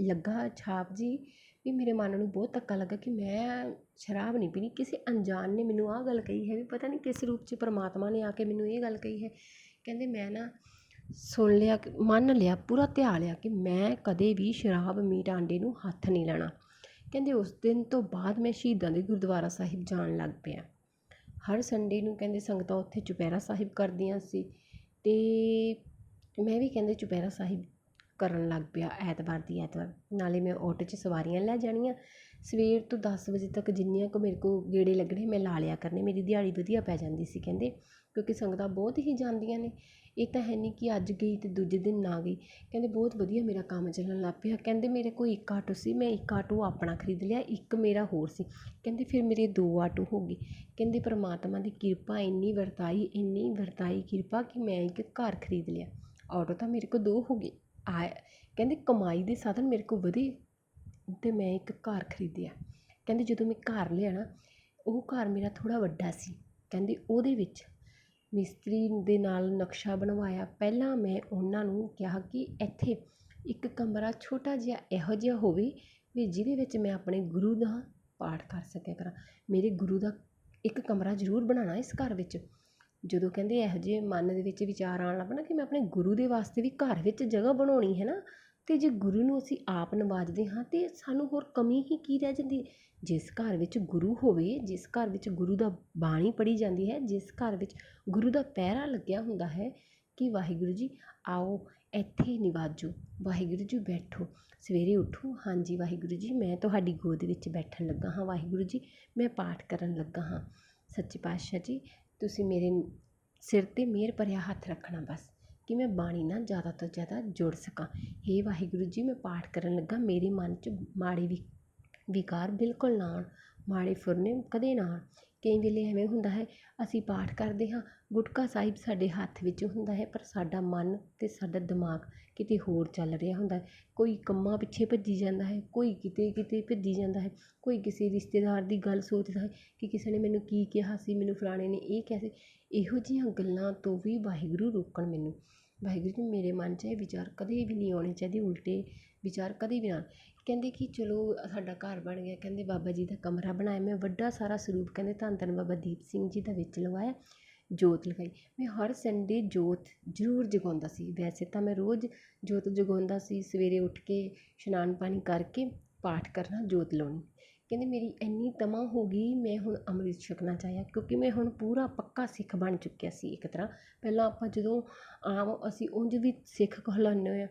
Speaker 1: ਲੱਗਾ, ਛਾਪ ਜੀ। ਵੀ ਮੇਰੇ ਮਨ ਨੂੰ ਬਹੁਤ ਧੱਕਾ ਲੱਗਾ ਕਿ ਮੈਂ ਸ਼ਰਾਬ ਨਹੀਂ ਪੀਣੀ। ਕਿਸੇ ਅਣਜਾਣ ਨੇ ਮੈਨੂੰ ਆਹ ਗੱਲ ਕਹੀ ਹੈ ਵੀ ਪਤਾ ਨਹੀਂ ਕਿਸ ਰੂਪ 'ਚ ਪਰਮਾਤਮਾ ਨੇ ਆ ਕੇ ਮੈਨੂੰ ਇਹ ਗੱਲ ਕਹੀ ਹੈ। ਕਹਿੰਦੇ ਮੈਂ ਨਾ ਸੁਣ ਲਿਆ ਕਿ, ਮੰਨ ਲਿਆ, ਪੂਰਾ ਧਿਆ ਲਿਆ ਕਿ ਮੈਂ ਕਦੇ ਵੀ ਸ਼ਰਾਬ ਮੀਟ ਆਂਡੇ ਨੂੰ ਹੱਥ ਨਹੀਂ ਲਾਣਾ। ਕਹਿੰਦੇ ਉਸ ਦਿਨ ਤੋਂ ਬਾਅਦ ਮੈਂ ਸ਼ਹੀਦਾਂ ਦੇ ਗੁਰਦੁਆਰਾ ਸਾਹਿਬ ਜਾਣ ਲੱਗ ਪਿਆ। ਹਰ ਸੰਡੇ ਨੂੰ ਕਹਿੰਦੇ ਸੰਗਤਾਂ ਉੱਥੇ ਚੁਪਹਿਰਾ ਸਾਹਿਬ ਕਰਦੀਆਂ ਸੀ। ਅਤੇ ਮੈਂ ਵੀ ਕਹਿੰਦੇ ਚੁਪਹਿਰਾ ਸਾਹਿਬ ਕਰਨ ਲੱਗ ਪਿਆ ਐਤਵਾਰ ਦੀ ਐਤਵਾਰ। ਨਾਲੇ ਮੈਂ ਆਟੋ 'ਚ ਸਵਾਰੀਆਂ ਲੈ ਜਾਣੀਆਂ। ਸਵੇਰ ਤੋਂ ਦਸ ਵਜੇ ਤੱਕ ਜਿੰਨੀਆਂ ਕੁ ਮੇਰੇ ਕੋਲ ਗੇੜੇ ਲੱਗਣੇ, ਮੈਂ ਲਾ ਲਿਆ ਕਰਨੇ। ਮੇਰੀ ਦਿਹਾੜੀ ਵਧੀਆ ਪੈ ਜਾਂਦੀ ਸੀ ਕਹਿੰਦੇ, ਕਿਉਂਕਿ ਸੰਗਤਾਂ ਬਹੁਤ ਹੀ ਜਾਂਦੀਆਂ ਨੇ। ਇਹ ਤਾਂ ਹੈ ਨਹੀਂ ਕਿ ਅੱਜ ਗਈ ਅਤੇ ਦੂਜੇ ਦਿਨ ਨਾ ਗਈ। ਕਹਿੰਦੇ, ਬਹੁਤ ਵਧੀਆ ਮੇਰਾ ਕੰਮ ਚੱਲਣ ਲੱਗ ਪਿਆ। ਕਹਿੰਦੇ, ਮੇਰੇ ਕੋਲ ਇੱਕ ਆਟੋ ਸੀ। ਮੈਂ ਇੱਕ ਆਟੋ ਆਪਣਾ ਖਰੀਦ ਲਿਆ, ਇੱਕ ਮੇਰਾ ਹੋਰ ਸੀ। ਕਹਿੰਦੇ, ਫਿਰ ਮੇਰੇ ਦੋ ਆਟੋ ਹੋ ਗਏ। ਕਹਿੰਦੇ, ਪਰਮਾਤਮਾ ਦੀ ਕਿਰਪਾ ਇੰਨੀ ਵਰਤਾਈ ਇੰਨੀ ਵਰਤਾਈ ਕਿਰਪਾ ਕਿ ਮੈਂ ਇੱਕ ਘਰ ਖਰੀਦ ਲਿਆ। ਆਟੋ ਤਾਂ ਮੇਰੇ ਕੋਲ ਦੋ ਹੋ ਗਏ। ਆ ਕਹਿੰਦੇ ਕਮਾਈ ਦੇ ਸਾਧਨ ਮੇਰੇ ਕੋਲ ਵਧੇ ਅਤੇ ਮੈਂ ਇੱਕ ਘਰ ਖਰੀਦਿਆ। ਕਹਿੰਦੇ ਜਦੋਂ ਮੈਂ ਘਰ ਲਿਆ ਨਾ, ਉਹ ਘਰ ਮੇਰਾ ਥੋੜ੍ਹਾ ਵੱਡਾ ਸੀ। ਕਹਿੰਦੇ ਉਹਦੇ ਵਿੱਚ ਮਿਸਤਰੀ ਦੇ ਨਾਲ ਨਕਸ਼ਾ ਬਣਵਾਇਆ। ਪਹਿਲਾਂ ਮੈਂ ਉਹਨਾਂ ਨੂੰ ਕਿਹਾ ਕਿ ਇੱਥੇ ਇੱਕ ਕਮਰਾ ਛੋਟਾ ਜਿਹਾ ਇਹੋ ਜਿਹਾ ਹੋਵੇ ਵੀ ਜਿਹਦੇ ਵਿੱਚ ਮੈਂ ਆਪਣੇ ਗੁਰੂ ਦਾ ਪਾਠ ਕਰ ਸਕਿਆ ਕਰਾਂ। ਮੇਰੇ ਗੁਰੂ ਦਾ ਇੱਕ ਕਮਰਾ ਜ਼ਰੂਰ ਬਣਾਉਣਾ ਇਸ ਘਰ ਵਿੱਚ। ਜਦੋਂ ਕਹਿੰਦੇ ਇਹੋ ਜਿਹੇ ਮਨ ਦੇ ਵਿੱਚ ਵਿਚਾਰ ਆਉਣ ਲੱਗ ਪੈਣਾ ਕਿ ਮੈਂ ਆਪਣੇ ਗੁਰੂ ਦੇ ਵਾਸਤੇ ਵੀ ਘਰ ਵਿੱਚ ਜਗ੍ਹਾ ਬਣਾਉਣੀ ਹੈ ਨਾ ਅਤੇ ਜੇ ਗੁਰੂ ਨੂੰ ਅਸੀਂ ਆਪ ਨਿਵਾਜਦੇ ਹਾਂ, ਤਾਂ ਸਾਨੂੰ ਹੋਰ ਕਮੀ ਹੀ ਕੀ ਰਹਿ ਜਾਂਦੀ? ਜਿਸ ਘਰ ਵਿੱਚ ਗੁਰੂ ਹੋਵੇ, ਜਿਸ ਘਰ ਵਿੱਚ ਗੁਰੂ ਦਾ ਬਾਣੀ ਪੜ੍ਹੀ ਜਾਂਦੀ ਹੈ, ਜਿਸ ਘਰ ਵਿੱਚ ਗੁਰੂ ਦਾ ਪਹਿਰਾ ਲੱਗਿਆ ਹੁੰਦਾ ਹੈ ਕਿ ਵਾਹਿਗੁਰੂ ਜੀ ਆਓ, ਇੱਥੇ ਨਿਵਾਜੋ, ਵਾਹਿਗੁਰੂ ਜੀ ਬੈਠੋ। ਸਵੇਰੇ ਉੱਠੋ, ਹਾਂਜੀ ਵਾਹਿਗੁਰੂ ਜੀ, ਮੈਂ ਤੁਹਾਡੀ ਗੋਦ ਵਿੱਚ ਬੈਠਣ ਲੱਗਾ ਹਾਂ, ਵਾਹਿਗੁਰੂ ਜੀ, ਮੈਂ ਪਾਠ ਕਰਨ ਲੱਗਾ ਹਾਂ। ਸੱਚੇ ਪਾਤਸ਼ਾਹ ਜੀ ਤੁਸੀਂ ਮੇਰੇ ਸਿਰ 'ਤੇ ਮਿਹਰ ਭਰਿਆ ਹੱਥ ਰੱਖਣਾ ਬਸ, ਕਿ ਮੈਂ ਬਾਣੀ ਨਾਲ ਜ਼ਿਆਦਾ ਤੋਂ ਜ਼ਿਆਦਾ ਜੁੜ ਸਕਾਂ। ਹੇ ਵਾਹਿਗੁਰੂ ਜੀ, ਮੈਂ ਪਾਠ ਕਰਨ ਲੱਗਾ, ਮੇਰੇ ਮਨ 'ਚ ਮਾੜੇ ਵਿ, ਵਿਕਾਰ ਬਿਲਕੁਲ ਨਾ ਆਉਣ, ਮਾੜੇ ਫੁਰਨੇ ਕਦੇ ਨਾ ਆਉਣ। ਕਈ ਵੇਲੇ ਐਵੇਂ ਹੁੰਦਾ ਹੈ, ਅਸੀਂ ਪਾਠ ਕਰਦੇ ਹਾਂ, ਗੁਟਕਾ ਸਾਹਿਬ ਸਾਡੇ ਹੱਥ ਵਿੱਚ ਹੁੰਦਾ ਹੈ, ਪਰ ਸਾਡਾ ਮਨ ਅਤੇ ਸਾਡਾ ਦਿਮਾਗ ਕਿਤੇ ਹੋਰ ਚੱਲ ਰਿਹਾ ਹੁੰਦਾ ਹੈ। ਕੋਈ ਕੰਮਾਂ ਪਿੱਛੇ ਭੱਜੀ ਜਾਂਦਾ ਹੈ, ਕੋਈ ਕਿਤੇ ਕਿਤੇ ਭੱਜੀ ਜਾਂਦਾ ਹੈ, ਕੋਈ ਕਿਸੇ ਰਿਸ਼ਤੇਦਾਰ ਦੀ ਗੱਲ ਸੋਚਦਾ ਹੈ ਕਿ ਕਿਸੇ ਨੇ ਮੈਨੂੰ ਕੀ ਕਿਹਾ ਸੀ, ਮੈਨੂੰ ਫਲਾਣੇ ਨੇ ਇਹ ਕਿਹਾ ਸੀ, ਇਹੋ ਜਿਹੀਆਂ ਗੱਲਾਂ ਤੋਂ ਵੀ ਵਾਹਿਗੁਰੂ ਰੋਕਣ ਮੈਨੂੰ। ਵਾਹਿਗੁਰੂ ਜੀ ਮੇਰੇ ਮਨ 'ਚ ਇਹ ਵਿਚਾਰ ਕਦੇ ਵੀ ਨਹੀਂ ਆਉਣੇ ਚਾਹੀਦੇ, ਉਲਟੇ ਵਿਚਾਰ ਕਦੇ ਵੀ ਨਾ ਕਹਿੰਦੇ ਕਿ ਚਲੋ ਸਾਡਾ ਘਰ ਬਣ ਗਿਆ। ਕਹਿੰਦੇ ਬਾਬਾ ਜੀ ਦਾ ਕਮਰਾ ਬਣਾਇਆ। ਮੈਂ ਵੱਡਾ ਸਾਰਾ ਸਰੂਪ ਕਹਿੰਦੇ ਧੰਨ ਧੰਨ ਬਾਬਾ ਦੀਪ ਸਿੰਘ ਜੀ ਦਾ ਵਿੱਚ ਲਗਵਾਇਆ, ਜੋਤ ਲਗਾਈ। ਮੈਂ ਹਰ ਸੰਡੇ ਜੋਤ ਜ਼ਰੂਰ ਜਗਾਉਂਦਾ ਸੀ। ਵੈਸੇ ਤਾਂ ਮੈਂ ਰੋਜ਼ ਜੋਤ ਜਗਾਉਂਦਾ ਸੀ। ਸਵੇਰੇ ਉੱਠ ਕੇ ਇਸ਼ਨਾਨ ਪਾਣੀ ਕਰਕੇ ਪਾਠ ਕਰਨਾ, ਜੋਤ ਲਾਉਣੀ। ਕਹਿੰਦੇ ਮੇਰੀ ਇੰਨੀ ਤਮਾ ਹੋ ਗਈ, ਮੈਂ ਹੁਣ ਅੰਮ੍ਰਿਤ ਛਕਣਾ ਚਾਹਿਆ। ਕਿਉਂਕਿ ਮੈਂ ਹੁਣ ਪੂਰਾ ਪੱਕਾ ਸਿੱਖ ਬਣ ਚੁੱਕਿਆ ਸੀ ਇੱਕ ਤਰ੍ਹਾਂ। ਪਹਿਲਾਂ ਆਪਾਂ ਜਦੋਂ ਆਮ ਅਸੀਂ ਉਂਝ ਵੀ ਸਿੱਖ ਕਹਿਲਾਉਂਦੇ ਹਾਂ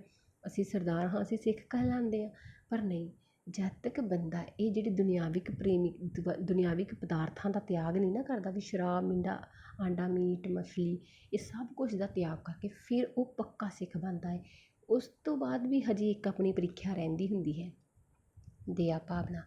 Speaker 1: ਅਸੀਂ ਸਰਦਾਰ ਹਾਂ, ਅਸੀਂ ਸਿੱਖ ਕਹਿਲਾਉਂਦੇ ਹਾਂ, ਪਰ ਨਹੀਂ, ਜਦ ਤੱਕ ਬੰਦਾ ਇਹ ਜਿਹੜੀ ਦੁਨਿਆਵਿਕ ਪ੍ਰੇਮੀ, ਦੁ- ਦੁਨਿਆਵਿਕ ਪਦਾਰਥਾਂ ਦਾ ਤਿਆਗ ਨਹੀਂ ਨਾ ਕਰਦਾ ਵੀ ਸ਼ਰਾਬ, ਮਿੰਡਾ, ਆਂਡਾ, ਮੀਟ, ਮਛਲੀ, ਇਹ ਸਭ ਕੁਝ ਦਾ ਤਿਆਗ ਕਰਕੇ ਫਿਰ ਉਹ ਪੱਕਾ ਸਿੱਖ ਬਣਦਾ ਹੈ। ਉਸ ਤੋਂ ਬਾਅਦ ਵੀ ਹਜੇ ਇੱਕ ਆਪਣੀ ਪ੍ਰੀਖਿਆ ਰਹਿੰਦੀ ਹੁੰਦੀ ਹੈ। ਦਇਆ ਭਾਵਨਾ,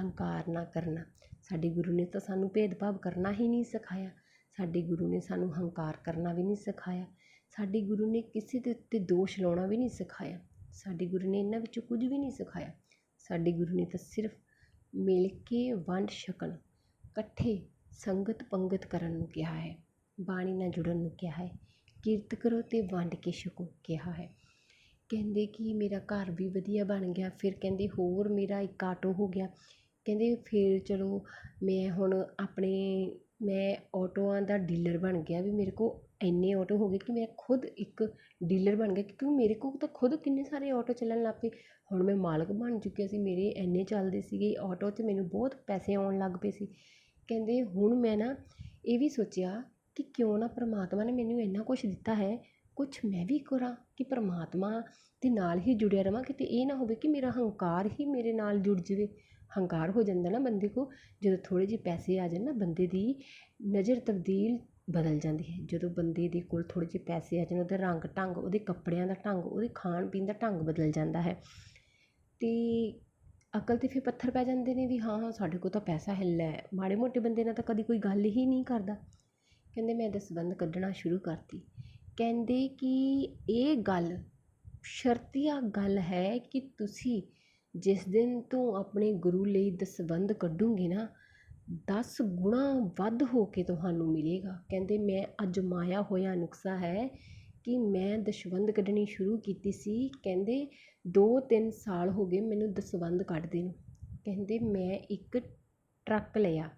Speaker 1: ਹੰਕਾਰ ਨਾ ਕਰਨਾ। ਸਾਡੇ ਗੁਰੂ ਨੇ ਤਾਂ ਸਾਨੂੰ ਭੇਦਭਾਵ ਕਰਨਾ ਹੀ ਨਹੀਂ ਸਿਖਾਇਆ। ਸਾਡੇ ਗੁਰੂ ਨੇ ਸਾਨੂੰ ਹੰਕਾਰ ਕਰਨਾ ਵੀ ਨਹੀਂ ਸਿਖਾਇਆ। ਸਾਡੇ ਗੁਰੂ ਨੇ ਕਿਸੇ ਦੇ ਉੱਤੇ ਦੋਸ਼ ਲਾਉਣਾ ਵੀ ਨਹੀਂ ਸਿਖਾਇਆ। ਸਾਡੇ ਗੁਰੂ ਨੇ ਇਹਨਾਂ ਵਿੱਚੋਂ ਕੁਝ ਵੀ ਨਹੀਂ ਸਿਖਾਇਆ। ਸਾਡੇ ਗੁਰੂ ਨੇ ਤਾਂ ਸਿਰਫ ਮਿਲ ਕੇ ਵੰਡ ਛਕਣ, ਇਕੱਠੇ ਸੰਗਤ ਪੰਗਤ ਕਰਨ ਨੂੰ ਕਿਹਾ ਹੈ, ਬਾਣੀ ਨਾਲ ਜੁੜਨ ਨੂੰ ਕਿਹਾ ਹੈ, ਕਿਰਤ ਕਰੋ ਅਤੇ ਵੰਡ ਕੇ ਛਕੋ ਕਿਹਾ ਹੈ। ਕਹਿੰਦੇ ਕਿ ਮੇਰਾ ਘਰ ਵੀ ਵਧੀਆ ਬਣ ਗਿਆ, ਫਿਰ ਕਹਿੰਦੇ ਹੋਰ ਮੇਰਾ ਇੱਕ ਆਟੋ ਹੋ ਗਿਆ। ਕਹਿੰਦੇ ਫਿਰ ਚਲੋ ਮੈਂ ਹੁਣ ਆਪਣੇ ਮੈਂ ਆਟੋਆਂ ਦਾ ਡੀਲਰ ਬਣ ਗਿਆ ਵੀ ਮੇਰੇ ਕੋਲ ਇੰਨੇ ਆਟੋ ਹੋ ਗਏ ਕਿ ਮੈਂ ਖੁਦ ਇੱਕ ਡੀਲਰ ਬਣ ਗਿਆ ਕਿਉਂਕਿ ਮੇਰੇ ਕੋਲ ਤਾਂ ਖੁਦ ਕਿੰਨੇ ਸਾਰੇ ਆਟੋ ਚੱਲਣ ਲੱਗ ਪਏ। ਹੁਣ ਮੈਂ ਮਾਲਕ ਬਣ ਚੁੱਕਿਆ ਸੀ, ਮੇਰੇ ਇੰਨੇ ਚੱਲਦੇ ਸੀਗੇ, ਆਟੋ 'ਚ ਮੈਨੂੰ ਬਹੁਤ ਪੈਸੇ ਆਉਣ ਲੱਗ ਪਏ ਸੀ। ਕਹਿੰਦੇ ਹੁਣ ਮੈਂ ਨਾ ਇਹ ਵੀ ਸੋਚਿਆ ਕਿ ਕਿਉਂ ਨਾ ਪਰਮਾਤਮਾ ਨੇ ਮੈਨੂੰ ਇੰਨਾ ਕੁਛ ਦਿੱਤਾ ਹੈ, ਕੁਛ ਮੈਂ ਵੀ ਕਰਾਂ ਕਿ ਪਰਮਾਤਮਾ ਦੇ ਨਾਲ ਹੀ ਜੁੜਿਆ ਰਵਾਂ ਕਿਤੇ ਇਹ ਨਾ ਹੋਵੇ ਕਿ ਮੇਰਾ ਹੰਕਾਰ ਹੀ ਮੇਰੇ ਨਾਲ ਜੁੜ ਜਾਵੇ। ਹੰਕਾਰ ਹੋ ਜਾਂਦਾ ਨਾ ਬੰਦੇ ਕੋਲ ਜਦੋਂ ਥੋੜ੍ਹੇ ਜਿਹੇ ਪੈਸੇ ਆ ਜਾਣ ਨਾ ਬੰਦੇ ਦੀ ਨਜ਼ਰ ਤਬਦੀਲ ਬਦਲ ਜਾਂਦੀ ਹੈ। ਜਦੋਂ ਬੰਦੇ ਦੇ ਕੋਲ ਥੋੜ੍ਹੇ ਜਿਹੇ ਪੈਸੇ ਆ ਜਾਣ, ਉਹਦਾ ਰੰਗ ਢੰਗ, ਉਹਦੇ ਕੱਪੜਿਆਂ ਦਾ ਢੰਗ, ਉਹਦੇ ਖਾਣ ਪੀਣ ਦਾ ਢੰਗ ਬਦਲ ਜਾਂਦਾ ਹੈ। ਅਤੇ ਅਕਲ 'ਤੇ ਫਿਰ ਪੱਥਰ ਪੈ ਜਾਂਦੇ ਨੇ ਵੀ ਹਾਂ ਹਾਂ, ਸਾਡੇ ਕੋਲ ਤਾਂ ਪੈਸਾ ਹੈ। ਲੈ ਮਾੜੇ ਮੋਟੇ ਬੰਦੇ ਨਾਲ ਤਾਂ ਕਦੀ ਕੋਈ ਗੱਲ ਹੀ ਨਹੀਂ ਕਰਦਾ। ਕਹਿੰਦੇ ਮੈਂ ਇਹਦਾ ਸੰਬੰਧ ਕੱਢਣਾ ਸ਼ੁਰੂ ਕਰਤੀ। ਕਹਿੰਦੇ ਕਿ ਇਹ ਗੱਲ ਸ਼ਰਤੀਆ ਗੱਲ ਹੈ ਕਿ ਤੁਸੀਂ ਜਿਸ ਦਿਨ ਤੂੰ ਆਪਣੇ ਗੁਰੂ ਲਈ ਦਸਵੰਧ ਕੱਢੋਗੇ ਨਾ, ਦਸ ਗੁਣਾ ਵੱਧ ਹੋ ਕੇ ਤੁਹਾਨੂੰ ਮਿਲੇਗਾ। ਕਹਿੰਦੇ, ਮੈਂ ਅਜਮਾਇਆ ਹੋਇਆ ਨੁਕਸਾ ਹੈ ਕਿ ਮੈਂ ਦਸਵੰਧ ਕੱਢਣੀ ਸ਼ੁਰੂ ਕੀਤੀ ਸੀ। ਕਹਿੰਦੇ, ਦੋ ਤਿੰਨ ਸਾਲ ਹੋ ਗਏ ਮੈਨੂੰ ਦਸਵੰਧ ਕੱਢਦੇ ਨੂੰ। ਕਹਿੰਦੇ, ਮੈਂ ਇੱਕ ਟਰੱਕ ਲਿਆ।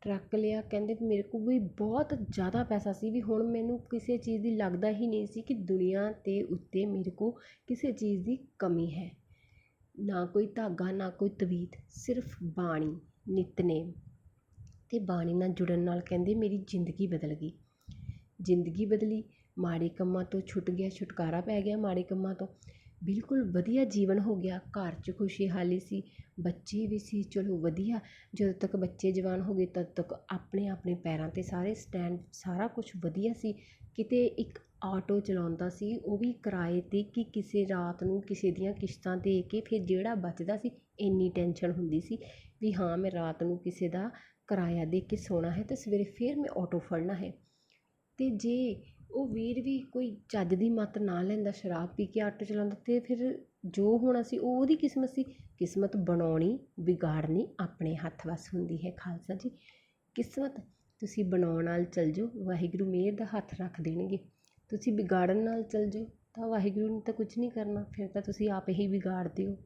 Speaker 1: ਟਰੱਕ ਲਿਆ, ਕਹਿੰਦੇ, ਮੇਰੇ ਕੋਲ ਵੀ ਬਹੁਤ ਜ਼ਿਆਦਾ ਪੈਸਾ ਸੀ ਵੀ ਹੁਣ ਮੈਨੂੰ ਕਿਸੇ ਚੀਜ਼ ਦੀ ਲੱਗਦਾ ਹੀ ਨਹੀਂ ਸੀ ਕਿ ਦੁਨੀਆ ਦੇ ਉੱਤੇ ਮੇਰੇ ਕੋਲ ਕਿਸੇ ਚੀਜ਼ ਦੀ ਕਮੀ ਹੈ। ਨਾ ਕੋਈ ਧਾਗਾ, ਨਾ ਕੋਈ ਤਵੀਤ, ਸਿਰਫ ਬਾਣੀ, ਨਿਤਨੇਮ। ਅਤੇ ਬਾਣੀ ਨਾਲ ਜੁੜਨ ਨਾਲ ਕਹਿੰਦੇ, ਮੇਰੀ ਜ਼ਿੰਦਗੀ ਬਦਲ ਗਈ। ਜ਼ਿੰਦਗੀ ਬਦਲੀ, ਮਾੜੇ ਕੰਮਾਂ ਤੋਂ ਛੁੱਟ ਗਿਆ, ਛੁਟਕਾਰਾ ਪੈ ਗਿਆ ਮਾੜੇ ਕੰਮਾਂ ਤੋਂ। ਬਿਲਕੁਲ ਵਧੀਆ ਜੀਵਨ ਹੋ ਗਿਆ, ਘਰ 'ਚ ਖੁਸ਼ਹਾਲੀ ਸੀ, ਬੱਚੇ ਵੀ ਸੀ, ਚਲੋ ਵਧੀਆ। ਜਦੋਂ ਤੱਕ ਬੱਚੇ ਜਵਾਨ ਹੋ ਗਏ, ਤਦ ਤੱਕ ਆਪਣੇ ਆਪਣੇ ਪੈਰਾਂ 'ਤੇ ਸਾਰੇ ਸਟੈਂਡ, ਸਾਰਾ ਕੁਛ ਵਧੀਆ ਸੀ। ਕਿਤੇ ਇੱਕ ਆਟੋ ਚਲਾਉਂਦਾ ਸੀ, ਉਹ ਵੀ ਕਿਰਾਏ 'ਤੇ ਕਿ ਕਿਸੇ ਰਾਤ ਨੂੰ ਕਿਸੇ ਦੀਆਂ ਕਿਸ਼ਤਾਂ ਦੇ ਕੇ ਫਿਰ ਜਿਹੜਾ ਬਚਦਾ ਸੀ, ਇੰਨੀ ਟੈਨਸ਼ਨ ਹੁੰਦੀ ਸੀ ਵੀ ਹਾਂ, ਮੈਂ ਰਾਤ ਨੂੰ ਕਿਸੇ ਦਾ ਕਿਰਾਇਆ ਦੇ ਕੇ ਸੌਣਾ ਹੈ ਅਤੇ ਸਵੇਰੇ ਫਿਰ ਮੈਂ ਆਟੋ ਫੜਨਾ ਹੈ। ਅਤੇ ਜੇ ਉਹ ਵੀਰ ਵੀ ਕੋਈ ਚੱਜ ਦੀ ਮੱਤ ਨਾ ਲੈਂਦਾ ਸ਼ਰਾਬ ਪੀ ਕੇ ਆਟੋ ਚਲਾਉਂਦਾ ਅਤੇ ਫਿਰ ਜੋ ਹੋਣਾ ਸੀ, ਉਹ ਉਹਦੀ ਕਿਸਮਤ ਸੀ। ਕਿਸਮਤ ਬਣਾਉਣੀ, ਵਿਗਾੜਨੀ ਆਪਣੇ ਹੱਥ ਵੱਸ ਹੁੰਦੀ ਹੈ। ਖਾਲਸਾ ਜੀ, ਕਿਸਮਤ ਤੁਸੀਂ ਬਣਾਉਣ ਨਾਲ ਚੱਲ ਜਾਓ, ਵਾਹਿਗੁਰੂ ਮਿਹਰ ਦਾ ਹੱਥ ਰੱਖ ਦੇਣਗੇ। ਤੁਸੀਂ ਵਿਗਾੜਨ ਨਾਲ ਚੱਲ ਜਾਓ, ਤਾਂ ਵਾਹਿਗੁਰੂ ਨੇ ਤਾਂ ਕੁਝ ਨਹੀਂ ਕਰਨਾ, ਫਿਰ ਤਾਂ ਤੁਸੀਂ ਆਪ ਹੀ ਵਿਗਾੜਦੇ ਹੋ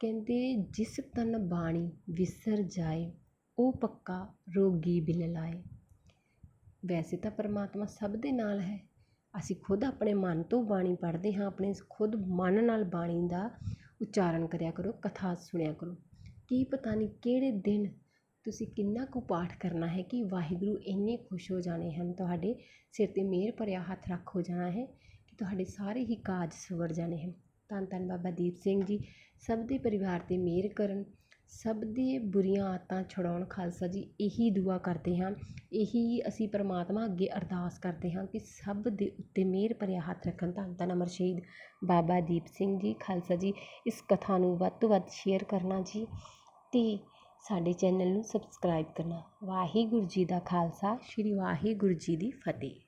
Speaker 1: ਕਹਿੰਦੇ, ਜਿਸ ਤਨ ਬਾਣੀ ਵਿਸਰ ਜਾਏ, ਉਹ ਪੱਕਾ ਰੋਗੀ ਬਿਲ ਲਾਏ ਵੈਸੇ ਤਾਂ ਪਰਮਾਤਮਾ ਸਭ ਦੇ ਨਾਲ ਹੈ। ਅਸੀਂ ਖੁਦ ਆਪਣੇ ਮਨ ਤੋਂ ਬਾਣੀ ਪੜ੍ਹਦੇ ਹਾਂ, ਆਪਣੇ ਖੁਦ ਮਨ ਨਾਲ ਬਾਣੀ ਦਾ ਉਚਾਰਨ ਕਰਿਆ ਕਰੋ, ਕਥਾ ਸੁਣਿਆ ਕਰੋ। ਕੀ ਪਤਾ ਨਹੀਂ ਕਿਹੜੇ ਦਿਨ ਤੁਸੀਂ ਕਿੰਨਾ ਕੁ ਪਾਠ ਕਰਨਾ ਹੈ ਕਿ ਵਾਹਿਗੁਰੂ ਇੰਨੇ ਖੁਸ਼ ਹੋ ਜਾਣੇ ਹਨ, ਤੁਹਾਡੇ ਸਿਰ 'ਤੇ ਮਿਹਰ ਭਰਿਆ ਹੱਥ ਰੱਖ ਹੋ ਜਾਣਾ ਹੈ ਕਿ ਤੁਹਾਡੇ ਸਾਰੇ ਹੀ ਕਾਜ ਸਵਰ ਜਾਣੇ ਹਨ। ਧੰਨ ਧੰਨ ਬਾਬਾ ਦੀਪ ਸਿੰਘ ਜੀ, ਸਭ ਦੇ ਪਰਿਵਾਰ 'ਤੇ ਮਿਹਰ ਕਰਨ, ਸਭ ਦੇ ਬੁਰੀਆਂ ਆਦਤਾਂ ਛੁਡਾਉਣ ਖਾਲਸਾ ਜੀ, ਇਹੀ ਦੁਆ ਕਰਦੇ ਹਾਂ, ਇਹੀ ਅਸੀਂ ਪਰਮਾਤਮਾ ਅੱਗੇ ਅਰਦਾਸ ਕਰਦੇ ਹਾਂ ਕਿ ਸਭ ਦੇ ਉੱਤੇ ਮਿਹਰ ਭਰਿਆ ਹੱਥ ਰੱਖਣ। ਧੰਨ ਧੰਨ ਅਮਰ ਸ਼ਹੀਦ ਬਾਬਾ ਦੀਪ ਸਿੰਘ ਜੀ, ਖਾਲਸਾ ਜੀ, ਇਸ ਕਥਾ ਨੂੰ ਵੱਧ ਤੋਂ ਵੱਧ ਸ਼ੇਅਰ ਕਰਨਾ ਜੀ। ਅਤੇ ਸਾਡੇ ਚੈਨਲ ਨੂੰ ਸਬਸਕ੍ਰਾਈਬ ਕਰਨਾ। ਵਾਹਿਗੁਰੂ ਜੀ ਦਾ ਖਾਲਸਾ ਸ਼੍ਰੀ ਵਾਹਿਗੁਰੂ ਜੀ ਦੀ ਫਤਿਹ।